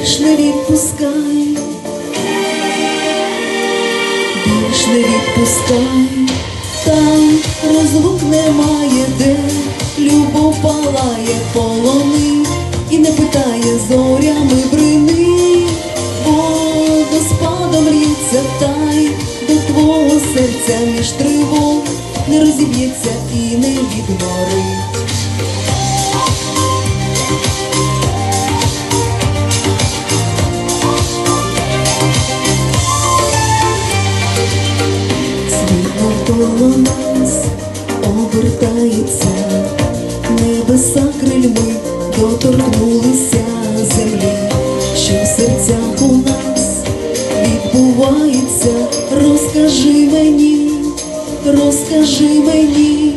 більш не відпускай, більш не відпускай, там розлук немає де, любов палає полони і не питає зорями брини, водоспадом лється тай, до твого серця між тривог не розіб'ється і не відгорить. Обертається, небеса крильми доторкнулися землі, що в серцях у нас відбувається, розкажи мені, розкажи мені,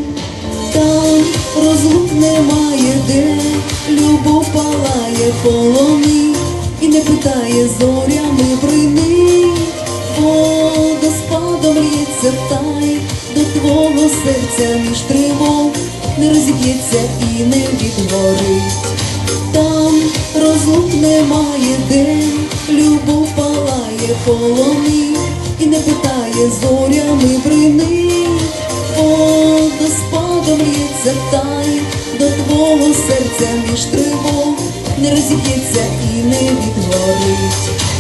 там розлук немає де, любов палає полони і не питає зорями брини, водоспадом лється твого серця між тривог не розіб'ється і не відгорить. Там розлук немає де, любов палає полони і не питає зорями брини, водоспадом лється тай, до твого серця між тривог не розіб'ється і не відгорить.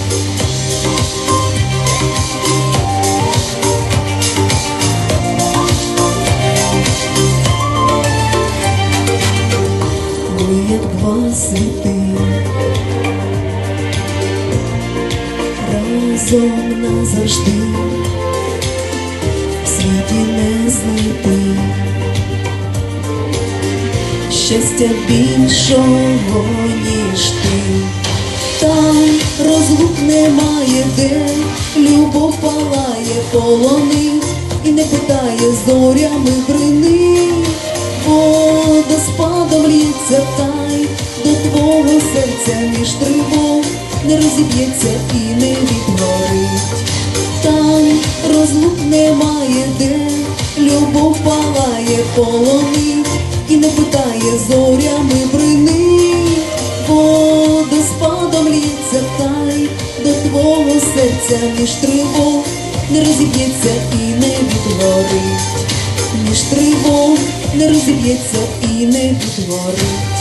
Разом назавжди. В світі не знайти. Щастя більшого, ніж ти. Там розлук немає де, любов палає полони і не питає зорями брини, водоспадом лється тай, до твого серця між тривог не розіб'ється і не відгорить. Там розлук немає де, любов палає полони і не питає зорями брини, водоспадом лється тай, до твого серця між тривог не розіб'ється і не відгорить, між тривог не розіб'ється і не відгорить.